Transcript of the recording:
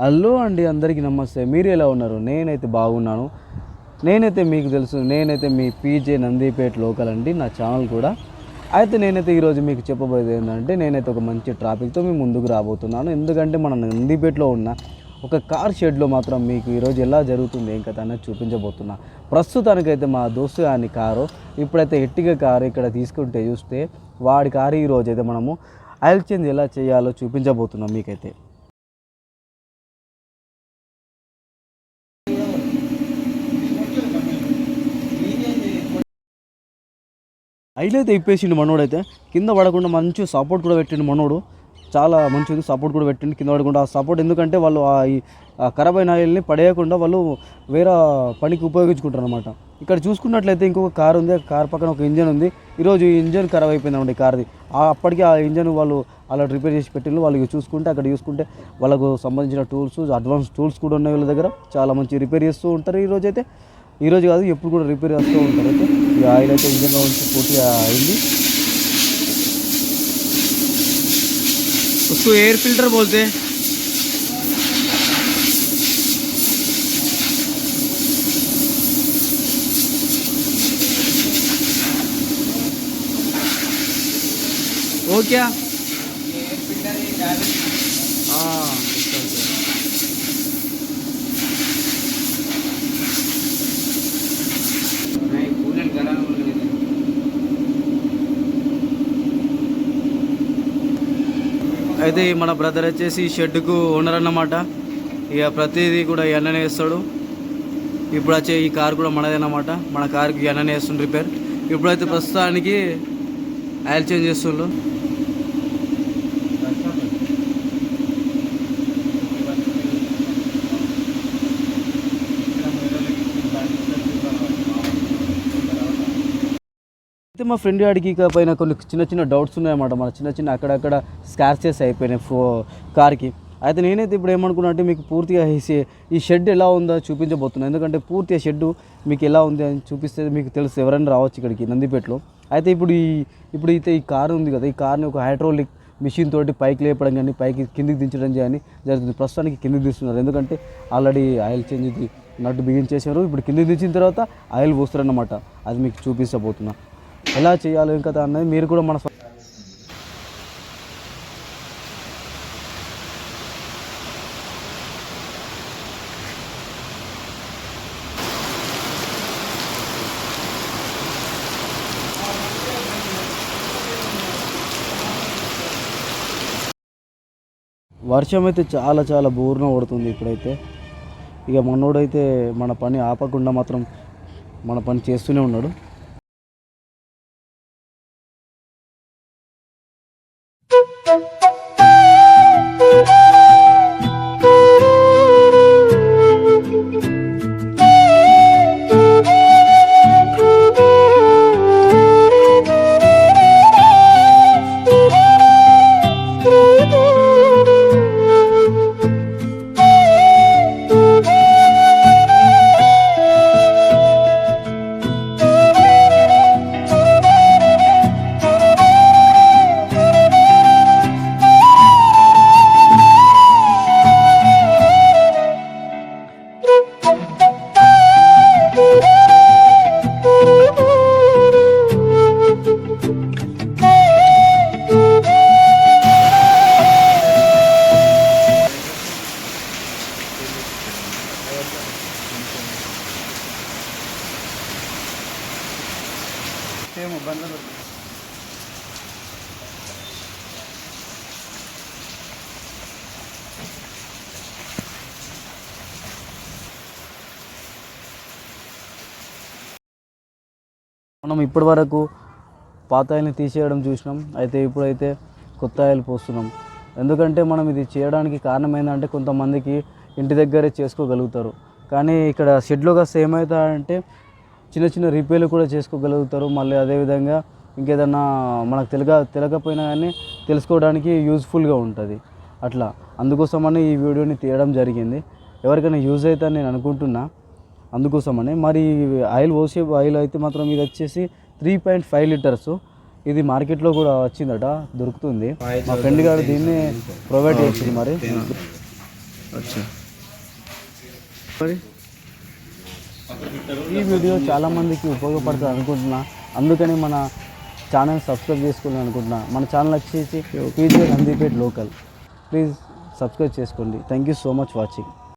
Hello అండి అందరికీ నమస్తే. మీరు ఎలా ఉన్నారు? నేనైతే బాగున్నాను. నేనైతే మీకు తెలుసు నేనైతే మీ పీజే నందిపేట్ లోకల్ అండి నా ఛానల్ కూడా. అయితే నేనైతే ఈరోజు మీకు చెప్పబోయేది ఏంటంటే నేనైతే ఒక మంచి ట్రాఫిక్తో మీ ముందుకు రాబోతున్నాను. ఎందుకంటే మన నందిపేటలో ఉన్న ఒక కార్ షెడ్లో మాత్రం మీకు ఈరోజు ఎలా జరుగుతుంది ఏం కథ అనేది చూపించబోతున్నా. ప్రస్తుతానికైతే మా దోస్తు గారి కారు ఇప్పుడైతే ఎట్టిగా కారు ఇక్కడ తీసుకుంటే చూస్తే వాడి కారు ఈరోజు అయితే మనము ఆయిల్ చేంజ్ ఎలా చేయాలో చూపించబోతున్నాం మీకైతే. హైలైతే ఇప్పేసిండు మనోడైతే. కింద పడకుండా మంచి సపోర్ట్ కూడా పెట్టిండు మనోడు. చాలా మంచిది సపోర్ట్ కూడా పెట్టిండు కింద పడకుండా. ఆ సపోర్ట్ ఎందుకంటే వాళ్ళు ఆ ఈ ఖరాబ్ అయిన ఆయిల్ని పడేయకుండా వాళ్ళు వేరే పనికి ఉపయోగించుకుంటారు అనమాట ఇక్కడ చూసుకున్నట్లయితే ఇంకొక కార్ ఉంది ఆ కార్ పక్కన ఒక ఇంజన్ ఉంది. ఈరోజు ఈ ఇంజన్ ఖరాబ్ అయిపోయిందండి ఈ కార్ది. ఆ అప్పటికి ఆ ఇంజన్ వాళ్ళు అలా రిపేర్ చేసి పెట్టిండ్రు. వాళ్ళు చూసుకుంటే అక్కడ చూసుకుంటే వాళ్ళకు సంబంధించిన టూల్స్ అడ్వాన్స్ టూల్స్ కూడా ఉన్నాయి వీళ్ళ దగ్గర. చాలా మంచి రిపేర్ చేస్తూ ఉంటారు ఈరోజు అయితే ఈరోజు కాదు ఎప్పుడు కూడా రిపేర్ చేస్తూ ఉంటారు అయితే. ఈ ఆయిల్ అయితే ఇంజన్లో ఉంచి పూర్తిగా అయింది उसको एयर फिल्टर बोलते हैं वो क्या हाँ అయితే మన బ్రదర్ వచ్చేసి షెడ్కు ఓనర్ అన్నమాట. ఇక ప్రతిదీ కూడా ఎన్ననే వేస్తాడు. ఇప్పుడు వచ్చే ఈ కార్ కూడా మనదే అన్నమాట. మన కార్కి ఎన్ననే వేస్తుంది రిపేర్. ఇప్పుడైతే ప్రస్తుతానికి ఆయిల్ చేంజ్ చేస్తుండ్రు. అయితే మా ఫ్రెండ్ అడిగి పైన కొన్ని చిన్న చిన్న డౌట్స్ ఉన్నాయన్నమాట. మన చిన్న చిన్న అక్కడక్కడ స్కార్చెస్ అయిపోయినాయి ఫో కార్కి. అయితే నేనైతే ఇప్పుడు ఏమనుకున్నా అంటే మీకు పూర్తిగా ఈ ఈ షెడ్ ఎలా ఉందో చూపించబోతున్నాను ఎందుకంటే పూర్తిగా షెడ్ మీకు ఎలా ఉంది అని చూపిస్తే మీకు తెలుసు ఎవరైనా రావచ్చు ఇక్కడికి నందిపేటలో. అయితే ఇప్పుడు ఈ ఇప్పుడు అయితే ఈ కారు ఉంది కదా ఈ కార్ని ఒక హైడ్రోలిక్ మిషన్ తోటి పైకి లేపడం కానీ పైకి కిందికి దించడం కానీ జరుగుతుంది. ప్రస్తుతానికి కిందికి తీస్తున్నారు ఎందుకంటే ఆల్రెడీ ఆయిల్ చేంజ్ నట్టు బిగించేశారు. ఇప్పుడు కిందికి దించిన తర్వాత ఆయిల్ పోస్తారన్నమాట. అది మీకు చూపించబోతున్నా ఎలా చేయాలో ఇంకా అన్నది మీరు కూడా మన వర్షం అయితే చాలా చాలా బోర్న పడుతుంది ఇప్పుడైతే. ఇక మనోడైతే మన పని ఆపకుండా మాత్రం మన పని చేస్తూనే ఉన్నాడు. మనం ఇప్పటి వరకు పాత ఆయిల్ని తీసేయడం చూసినాం. అయితే ఇప్పుడైతే కొత్త ఆయిల్ పోస్తున్నాం. ఎందుకంటే మనం ఇది చేయడానికి కారణం ఏంటంటే కొంతమందికి ఇంటి దగ్గరే చేసుకోగలుగుతారు. కానీ ఇక్కడ షెడ్లో కాస్త ఏమవుతాయంటే చిన్న చిన్న రిపేర్లు కూడా చేసుకోగలుగుతారు. మళ్ళీ అదేవిధంగా ఇంకేదన్నా మనకు తెలియక తెలియకపోయినా కానీ తెలుసుకోవడానికి యూజ్ఫుల్గా ఉంటుంది. అట్లా. అందుకోసమని ఈ వీడియోని తీయడం జరిగింది. ఎవరికైనా యూజ్ అవుతుందని నేను అనుకుంటున్నా. అందుకోసమని మరి ఆయిల్ పోసే ఆయిల్ అయితే మాత్రం ఇది వచ్చేసి త్రీ పాయింట్ ఫైవ్ లీటర్స్ ఇది మార్కెట్లో కూడా వచ్చిందట దొరుకుతుంది. మా ఫ్రెండ్ గారు దీన్ని ప్రొవైడ్ చేసింది మరి. మరి ఈ వీడియో చాలా మందికి ఉపయోగపడుతుంది అనుకుంటున్నా. అందుకని మన ఛానల్ సబ్స్క్రైబ్ చేసుకోవాలని అనుకుంటున్నా. మన ఛానల్ వచ్చేసి PJ Nandipet local. Please subscribe చేసుకోండి. Thank you so much watching